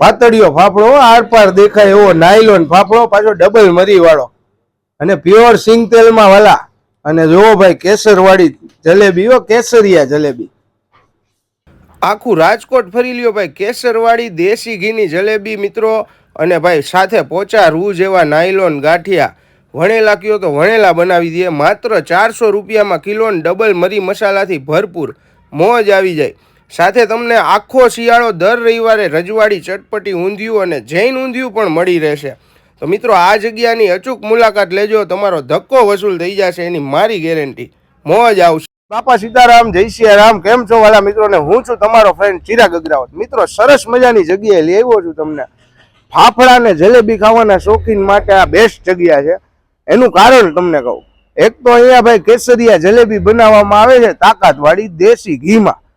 પાતળિયો ફાફડો આરપાર દેખાય એવો નાયલોન ફાફડો, પાછો ડબલ મરી વાળો અને પ્યોર સિંગ તેલમાં વાલા. અને જોવો ભાઈ, કેસરવાળી જલેબી, હો, કેસરિયા જલેબી. આખું રાજકોટ ફરી લ્યો ભાઈ, કેસરવાળી દેશી ઘીની જલેબી, મિત્રો. અને ભાઈ, સાથે પોચા રૂ જેવા નાયલોન ગાંઠિયા. વણેલા કયો તો વણેલા બનાવી દઈએ. માત્ર ચારસો રૂપિયામાં કિલોન ડબલ મરી મસાલાથી ભરપૂર. મોજ આવી જાય. સાથે તમને આખો શિયાળો દર રવિવારે રજવાડી, ચટપટી, ઊંધિયું અને જૈન ઊંધિયું પણ મળી રહેશે. તો મિત્રો, આ જગ્યાની અચૂક મુલાકાત લેજો. તમારો ધક્કો વસૂલ થઈ જશે, એની મારી ગેરંટી. મોજ આવશે. બાપા સીતારામ, જય સિયારામ. કેમ છો વાલા મિત્રોને? હું છું તમારો ફ્રેન્ડ ચિરાગ અગ્રાવત મિત્રો, સરસ મજાની જગ્યાએ આવ્યો છું તમને. ફાફડા ને જલેબી ખાવાના શોખીન માટે આ બેસ્ટ જગ્યા છે. એનું કારણ તમને કહું. એક તો અહીંયા ભાઈ કેસરિયા જલેબી બનાવવામાં આવે છે તાકાત વાળી દેશી ઘીમાં.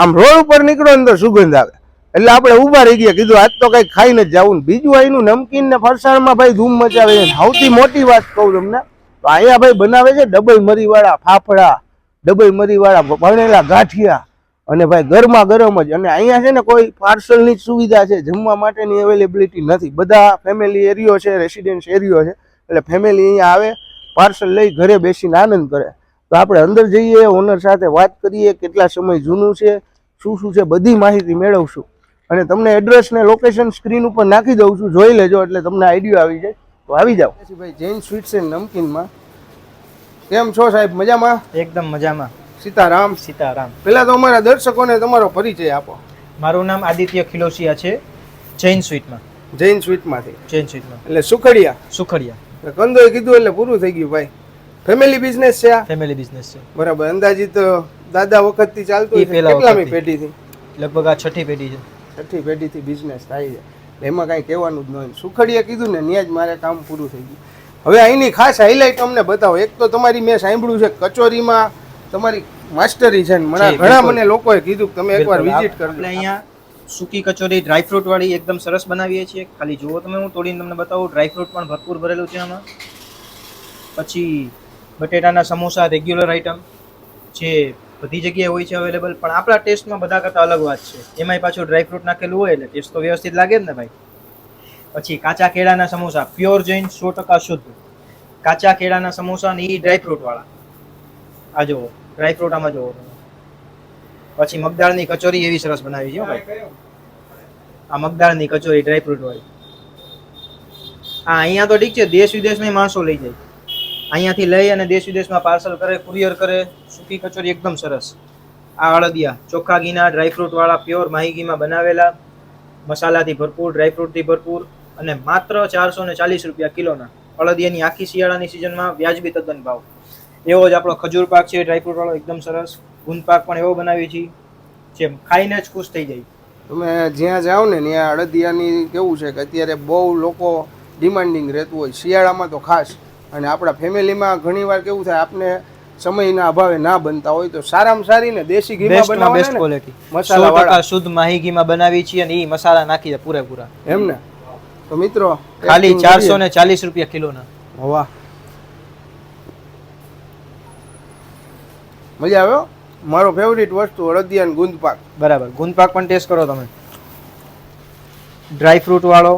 આમ રોડ ઉપર નીકળો ને સુગંધ આવે. એટલે આપણે ઊભા રહી ગયા. કીધું, આજ તો કંઈક ખાઈને જ જવું. બીજું અહીંનું નમકીન ને ફરસાણમાં ભાઈ ધૂમ મચાવે સૌથી મોટી વાત કહું તમને, તો અહીંયા ભાઈ બનાવે છે ડબલ મરીવાળા ફાફડા, ડબલ મરીવાળા ભણેલા ગાંઠિયા. અને ભાઈ ગરમા ગરમ જ. અને અહીંયા છે ને કોઈ પાર્સલની જ સુવિધા છે. જમવા માટેની અવેલેબિલિટી નથી. બધા ફેમિલી એરિયો છે રેસિડેન્સ એરિયો છે. એટલે ફેમિલી અહીંયા આવે, પાર્સલ લઈ ઘરે બેસીને આનંદ કરે. તો આપણે અંદર જઈએ ઓનર સાથે વાત કરીએ કેટલા સમય જૂનું છે શું શું છે બધી માહિતી મેળવશું. અને તમને એડ્રેસ ને લોકેશન સ્ક્રીન ઉપર નાખી દઉં છું જોઈ લેજો એટલે તમને આઈડિયો આવી જાય. તો આવી જાઓ. ભાઈ જૈન સ્વીટ્સ એન્ડ નમકીનમાં કેમ છો સાહેબ મજામાં? એકદમ મજામાં. સીતારામ. સીતારામ. પહેલાં તો અમારા દર્શકોને તમારો પરિચય આપો. મારું નામ આદિત્ય ખિલોસિયા છે જૈન સ્વીટમાં જૈન સ્વીટમાંથી જૈન સ્વીટમાં એટલે સુખડિયા. સુખડિયા. કંદોય કીધું એટલે પૂરું થઈ ગયું ભાઈ. ફેમિલી બિઝનેસ છે આ? ફેમિલી બિઝનેસ છે. બરાબર અંદાજિત દાદા વખતથી ચાલતું છે કેટલામી. પેઢીથી? લગભગ આ છઠ્ઠી પેઢી છે. છઠ્ઠી પેઢીથી બિઝનેસ થાય છે. એમાં કાંઈ કહેવાનું જ નહીં સુખડીએ કીધું ને ત્યાં જ મારે કામ પૂરું થઈ ગયું. હવે અહીંની ખાસ હાઇલાઇટ અમને બતાવો. એક તો તમારી મેં સાંભળ્યું છે કચોરીમાં તમારી માસ્ટરી છે ને મને ઘણા મને લોકોએ કીધું કે તમે એકવાર વિઝિટ કરજો. અહીંયા સૂકી કચોરી ડ્રાયફ્રૂટ વાળી એકદમ સરસ બનાવીએ છીએ. ખાલી જુઓ તમે હું તોડીને તમને બતાવું. ડ્રાયફ્રૂટ પણ ભરપૂર ભરેલું છે આમાં. પછી બટેટાના સમોસા રેગ્યુલર આઇટમ જે બધી જગ્યાએ હોય છે અવેલેબલ પણ આપણા ટેસ્ટમાં બધા કરતાં અલગ વાત છે. એમાંય પાછું ડ્રાયફ્રૂટ નાખેલું હોય એટલે ટેસ્ટ તો વ્યવસ્થિત લાગે જ ને ભાઈ. પછી કાચા કેળાના સમોસા પ્યોર જૈન સો ટકા શુદ્ધ. કાચા કેળાના સમોસા ને એ ડ્રાયફ્રૂટ વાળા. આ જુઓ ડ્રાયફ્રૂટ આમાં જુઓ. પછી મગદાળની કચોરી એવી સરસ બનાવી છે ભાઈ. આ મગદાળની કચોરી ડ્રાયફ્રૂટ વાળી. હા અહીંયા તો ઠીક છે, દેશ વિદેશમાં માણસો લઈ જાય. અહીંયાથી લઈ અને દેશ વિદેશમાં પાર્સલ કરે, કુરિયર કરે, સૂકી કચોરી એકદમ સરસ. આ અળદિયા ચોખ્ખા ઘીના ડ્રાયફ્રૂટવાળા પ્યોર માહી બનાવેલા, મસાલાથી ભરપૂર ડ્રાયફ્રૂટથી ભરપૂર અને માત્ર ચારસો ને ચાલીસ રૂપિયા કિલોના અળદિયાની આખી શિયાળાની સિઝનમાં વ્યાજબી તદ્દન ભાવ. એવો જ આપણો ખજૂર પાક છે ડ્રાયફ્રૂટવાળો એકદમ સરસ. ગુંદ પાક પણ એવો બનાવીએ છીએ જે ખાઈને જ ખુશ થઈ જાય. તમે જ્યાં જાઓ ને, ત્યાં અડદિયાની કેવું છે કે અત્યારે બહુ લોકો ડિમાન્ડિંગ રહેતું હોય. શિયાળામાં તો ખાસ. અને આપણા ફેમિલીમાં ઘણીવાર કેવું થાય આપને સમયના અભાવે ના બનતા હોય તો સારામાં સારી ને દેશી ઘીમાં બેસ્ટમાં બેસ્ટ ક્વોલિટી મસાલા વાળા. શુદ્ધ માહી ઘીમાં બનાવી છીએ અને એ મસાલા નાખી દે પૂરેપૂરા. એમ ને? તો મિત્રો ખાલી ચારસો ને ચાલીસ રૂપિયા કિલોના. વાહ મજા આવ્યો મારો ફેવરિટ વસ્તુ અડદિયા અને ગુંદ પાક બરાબર. ગુંદ પાક પણ ટેસ્ટ કરો તમે. ડ્રાય ફ્રૂટ વાળો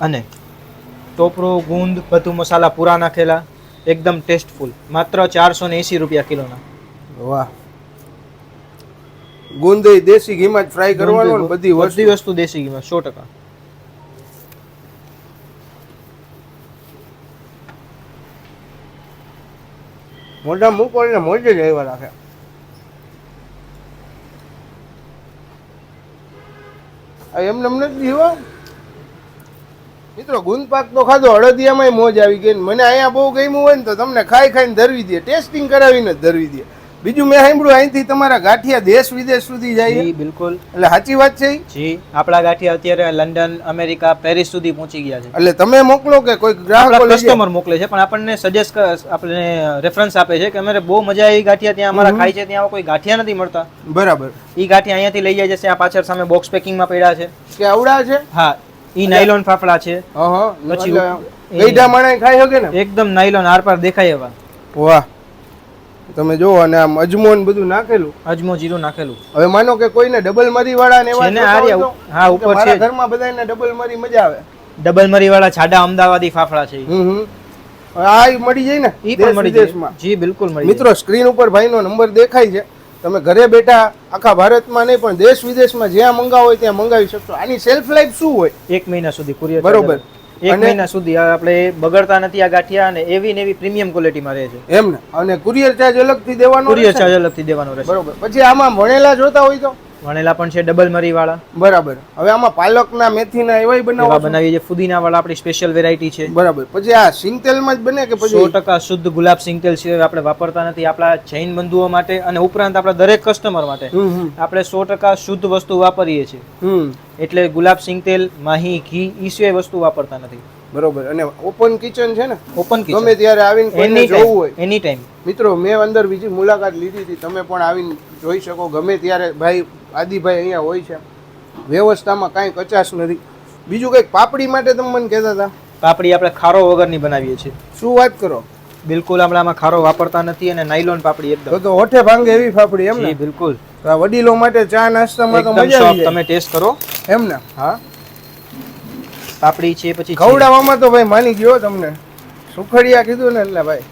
અને ટોપરો ગુંદ બધું મસાલા પૂરા નાખેલા એકદમ ટેસ્ટફુલ માત્ર ચારસો ને એંસી રૂપિયા કિલોના. વાહ. ગુંદ એ દેશી ઘીમાં જ ફ્રાય કરવાનો ને બધી વસ્તુ. બધી વસ્તુ દેશી ઘીમાં સો ટકા. મોઢા મૂકો એટલે મોઢે જ આવ્યા રાખે. આ એમને એમ નથી જીવા મિત્રો ગુંદ પાક તો ખાધો અડદિયામાં મોજ આવી ગઈ મને અહીંયા બહુ ગમ્યું હોય ને તો તમને ખાઈ ખાઈને ધરવી દે ટેસ્ટિંગ કરાવીને જ ધરવી દે. બીજું મેં સાંભળ્યું અહીંથી તમારા ગાંઠિયા દેશ વિદેશ સુધી જાય. જી બિલકુલ. એટલે સાચી વાત છે જી આપણા ગાંઠિયા અત્યારે લંડન અમેરિકા પેરિસ સુધી પહોંચી ગયા છે. એટલે તમે મોકલો કે કોઈ ગ્રાહકો? કસ્ટમર મોકલે છે પણ આપણને સજેસ્ટ આપણને રેફરન્સ આપે છે કે અમારે બહુ મજા આવી ગાંઠિયા ત્યાં અમારા ખાય છે ત્યાં કોઈ ગાંઠિયા નથી મળતા. બરાબર. એ ગાંઠિયા અહીંયાથી લઈ જાય છે આ પાછળ સામે બોક્સ પેકિંગમાં પડ્યા છે. કે આવડા છે? હા ઈ નાયલોન ફાફડા છે. હ પછી ગઈઢા માણે ખાઈ શકે ને? એકદમ નાયલોન આર પાર દેખાય એવા. વાહ. તમે જો અને આમ અજમો ને બધું નાખેલું. અજમો જીરું નાખેલું. હવે માનો કે કોઈને ડબલ મરી વાળા ને એવા ને? હા, ઉપર છે. ઘરમાં બધાને ડબલ મરી મજા આવે. ડબલ મરી વાળા છાડા અમદાવાદી ફાફડા છે હમ હમ. આ મળી જાય ને ઈ પણ મળી જાય. જી બિલકુલ મળી મિત્રો સ્ક્રીન ઉપર ભાઈનો નંબર દેખાય છે. તમે ઘરે બેઠા આખા ભારતમાં નહીં પણ દેશ વિદેશમાં જ્યાં મંગાવો હોય ત્યાં મંગાવી શકશો. આની સેલ્ફ લાઈફ શું હોય? એક મહિના સુધી કુરિયર બરોબર. એક મહિના સુધી આ આપણે બગડતા નથી આ ગાંઠિયા અને એવી ને એવી પ્રીમિયમ ક્વોલિટીમાં રહે છે. એમ ને? અને કુરિયર ચાર્જ અલગથી દેવાનો કુરિયર ચાર્જ અલગથી દેવાનો રહેશે. બરોબર. પછી આમાં ભણેલા જોતા હોય તો? વણેલા પણ છે ડબલ મરી વાળા બરાબર. હવે આમાં પાલકના મેથીના એવા બનાવવા બનાવીએ છીએ ફુદીના વાળા આપણી સ્પેશિયલ વેરાયટી છે. બરાબર. પછી આ સિંગ તેલમાં જ બને કે સો પછી ટકા શુદ્ધ ગુલાબ સિંગતેલ છે આપણે વાપરતા નથી. આપણા જૈન બંધુઓ માટે અને ઉપરાંત આપણા દરેક કસ્ટમર માટે આપણે સો ટકા શુદ્ધ વસ્તુ વાપરીએ છીએ. એટલે ગુલાબ સિંગ તેલ માહી ઘી ઈ સિવાય વસ્તુ વાપરતા નથી. બરોબર. અને ઓપન કિચન છે ને? ઓપન ગમે ત્યારે આવીને કોઈને જોવું હોય. એની ટાઈમ મિત્રો મેં અંદર બીજી મુલાકાત લીધી હતી. તમે પણ આવીને જોઈ શકો. ગમે ત્યારે ભાઈ આદિભાઈ અહીંયા હોય છે. વ્યવસ્થામાં કાંઈ કચાશ નથી. બીજું કંઈક પાપડી માટે તમે મને કહેતા હતા? પાપડી આપણે ખારો વગરની બનાવીએ છીએ. શું વાત કરો? બિલકુલ આપણે આમાં ખારો વાપરતા નથી અને નાયલોન પાપડી એકદમ. તો હોઠે ભાંગે એવી પાપડી એમ ને? બિલકુલ. વડીલો માટે ચા નાસ્તામાં તો મજા આવી તમે ટેસ્ટ કરો. એમ ને? હા. પાપડી છે પછી. ખવડાવવામાં તો ભાઈ માની ગયો તમને. સુખડિયા કીધું ને એટલે ભાઈ.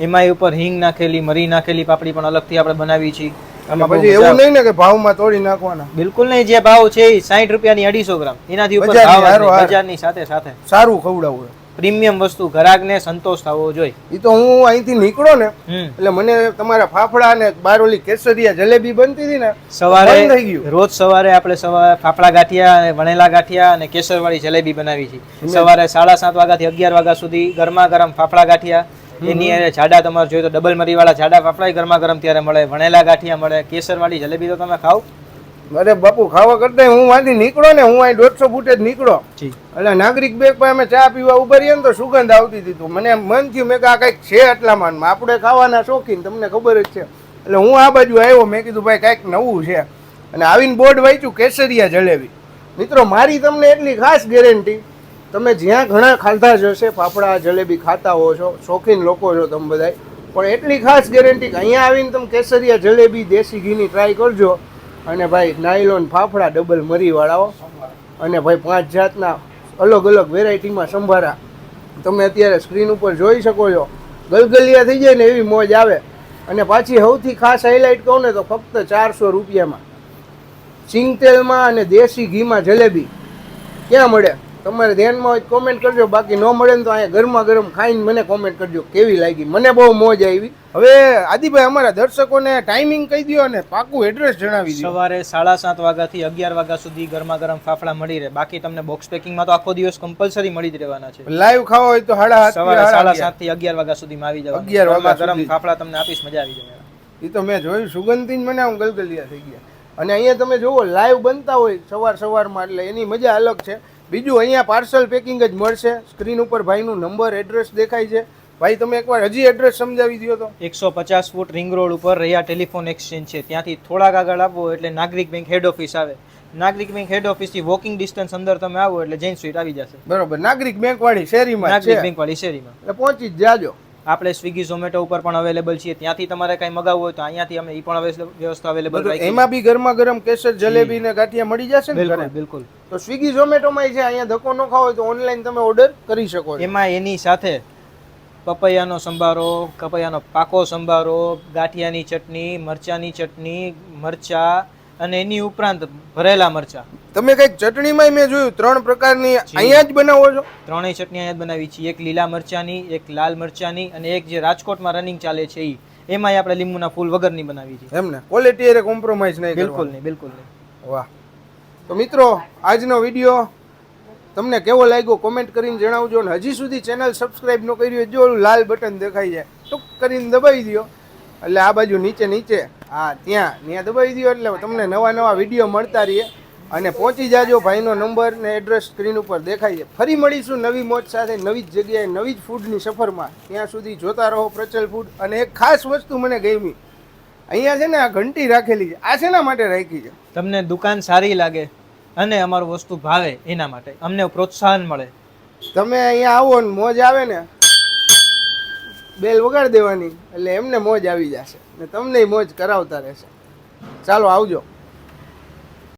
એમાંય ઉપર હિંગ નાખેલી મરી નાખેલી પાપડી પણ અલગથી આપણે બનાવી છીએ. પછી એવું નહીં ને કે ભાવમાં તોડી નાખવાના. બિલકુલ નહીં જે ભાવ છે એ સાઠ રૂપિયાની અઢીસો ગ્રામ. એનાથી ઉપર ભાવ. બજારની સાથે સાથે. સારું ખવડાવવું પ્રીમિયમ વસ્તુ ગ્રાહકને સંતોષ થવો જોઈએ. એ તો હું અહીંથી નીકળો ને એટલે મને તમારા ફાફડા અને બારોલી કેસરિયા જલેબી બનતી હતી ને સવારે થઈ ગયું. રોજ સવારે આપણે સવારે ફાફડા ગાંઠિયા અને વણેલા ગાંઠિયા અને કેસરવાળી જલેબી બનાવી છે. સવારે સાડા સાત વાગ્યાથી અગિયાર વાગ્યા સુધી ગરમા ગરમ ફાફડા ગાંઠિયા એની હારે જાડા તમારે જોઈએ તો ડબલ મરીવાળા જાડા ફાફડા ગરમા ગરમ ત્યારે મળે વણેલા ગાંઠિયા મળે કેસરવાળી જલેબી તો તમે ખાવ અરે બાપુ ખાવા કરતા હું વાંધી નીકળો ને હું અહીં દોઢસો ફૂટે જ નીકળો. એટલે નાગરિક બેગ પર અમે ચા પીવા ઊભા રહીએ ને તો સુગંધ આવતી હતી તો. મને મન થયું મેં કે આ કંઈક છે આટલામાં ને આપણે ખાવાના શોખીન તમને ખબર જ છે. એટલે હું આ બાજુ આવ્યો મેં કીધું ભાઈ કાંઈક નવું છે. અને આવીને બોર્ડ વાંચ્યું કેસરિયા જલેબી. મિત્રો મારી તમને એટલી ખાસ ગેરંટી તમે જ્યાં ઘણા ખાધા જ હશે, ફાફડા, જલેબી ખાતા હો છો, શોખીન લોકો છો તમે બધાય. પણ એટલી ખાસ ગેરંટી કે અહીંયા આવીને તમે કેસરિયા, જલેબી, દેશી ઘીની ટ્રાય કરજો. અને ભાઈ નાયલોન ફાફડા ડબલ મરીવાળાઓ અને ભાઈ, પાંચ જાતના અલગ અલગ વેરાયટીમાં સંભારા. તમે અત્યારે સ્ક્રીન ઉપર જોઈ શકો છો. ગલગલિયા થઈ જાય ને એવી મોજ આવે. અને પાછી સૌથી ખાસ હાઇલાઇટ કહું ને તો ફક્ત ચારસો રૂપિયામાં. સિંગતેલમાં અને દેશી ઘીમાં જલેબી. ક્યાં મળે? તમારે ધ્યાનમાં હોય કોમેન્ટ કરજો. બાકી ન મળે ને તો અહીંયા ગરમા ગરમ ખાઈને મને કોમેન્ટ કરજો. કેવી લાગી? મને બહુ મોજ આવી. હવે આદિભાઈ અમારા દર્શકોને ટાઈમિંગ કહી દો અને પાકું એડ્રેસ જણાવી દો સવારે સાડા સાત વાગ્યાથી અગિયાર વાગ્યા સુધી ગરમા ગરમ ફાફડા મળી રહે. બાકી તમને બોક્સ પેકિંગમાં તો આખો દિવસ કમ્પલસરી મળી જ રહેવાના છે. લાઈવ ખાવા હોય તો સાડા સવારે સાડા. સાતથી અગિયાર વાગ્યા સુધીમાં આવી જાવ અગિયાર વાગ્યા ગરમ ફાફડા તમને આપીશ મજા આવી જાય. એ તો મેં જોયું. સુગંધી મને આમ ગલગલિયા થઈ ગયા. અને અહીંયા તમે જુઓ લાઈવ બનતા હોય સવાર સવારમાં એટલે એની મજા અલગ છે. બીજું અહીંયા પાર્સલ પેકિંગ જ મળશે. સ્ક્રીન ઉપર ભાઈનું નંબર એડ્રેસ દેખાય છે. ભાઈ તમે એકવાર હજી એડ્રેસ સમજાવી દો તો. એકસો પચાસ ફૂટ રિંગ રોડ ઉપર રહ્યા ટેલિફોન એક્સચેન્જ છે. ત્યાંથી થોડાક આગળ આવો એટલે નાગરિક બેંક હેડ ઓફિસ આવે. નાગરિક બેંક હેડ ઓફિસથી વોકિંગ ડિસ્ટન્સ અંદર તમે આવો એટલે જૈન સ્ટ્રીટ આવી જશે. બરોબર. નાગરિક બેંક વાળી શેરીમાં નાગરિક બેંક વાળી શેરીમાં. એટલે પહોંચી જ જાજો. આપણે સ્વિગી ઝોમેટો ઉપર પણ અવેલેબલ છીએ. ત્યાંથી તમારે કઈ મગાવવું હોય તો અહીંયાથી અમે એ પણ વ્યવસ્થા અવેલેબલ એમાં બી ગરમા ગરમ કેસર જલેબી ને ગાંઠિયા મળી જશે ને બિલકુલ બિલકુલ. તો સ્વિગી ઝોમેટોમાં છે અહીંયા ધક્કો ન ખાવ હોય તો ઓનલાઈન તમે ઓર્ડર કરી શકો એમાં એની સાથે પપૈયાનો સંભારો કપૈયાનો પાકો સંભારો ગાંઠિયાની ચટણી મરચાની ચટણી મરચા અને એની ઉપરાંત ભરેલા મરચા. તમે કંઈક ચટણીમાં મેં જોયું ત્રણ પ્રકારની અહીંયા જ બનાવો છો? ત્રણેય ચટણી અહીંયા જ બનાવી છીએ. એક લીલા મરચાની એક લાલ મરચાની અને એક જે રાજકોટમાં રનિંગ ચાલે છે એ એમાંય આપણે લીંબુના ફૂલ વગરની બનાવી છે એમને ક્વોલિટી એ કોમ્પ્રોમાઇઝ નહીં બિલકુલ નહીં બિલકુલ નહીં. વાહ. તો મિત્રો આજનો વીડિયો તમને કેવો લાગ્યો કોમેન્ટ કરીને જણાવજો અને હજી સુધી ચેનલ સબસ્ક્રાઇબ ન કરી હોય જો લાલ બટન દેખાય છે ટૂંક કરીને દબાવી દો એટલે આ બાજુ નીચે નીચે હા ત્યાં ત્યાં દબાવી દો એટલે તમને નવા નવા વીડિયો મળતા રહીએ. અને પહોંચી જાજો ભાઈનો નંબર ને એડ્રેસ સ્ક્રીન ઉપર દેખાય છે ફરી મળીશું નવી મોજ સાથે નવી જ જગ્યાએ નવી જ ફૂડની સફરમાં. ત્યાં સુધી જોતા રહો પ્રચલ ફૂડ અને એક ખાસ વસ્તુ મને ગમી. અહીંયા છે ને આ ઘંટી રાખેલી છે. આ શેના માટે રાખી છે? તમને દુકાન સારી લાગે અને અમારું વસ્તુ ભાવે એના માટે. અમને પ્રોત્સાહન મળે. તમે અહીંયા આવો ને મોજ આવે ને બેલ વગાડી દેવાની. એટલે એમને મોજ આવી જશે. ને તમને મોજ કરાવતા રહેશે. ચાલો આવજો.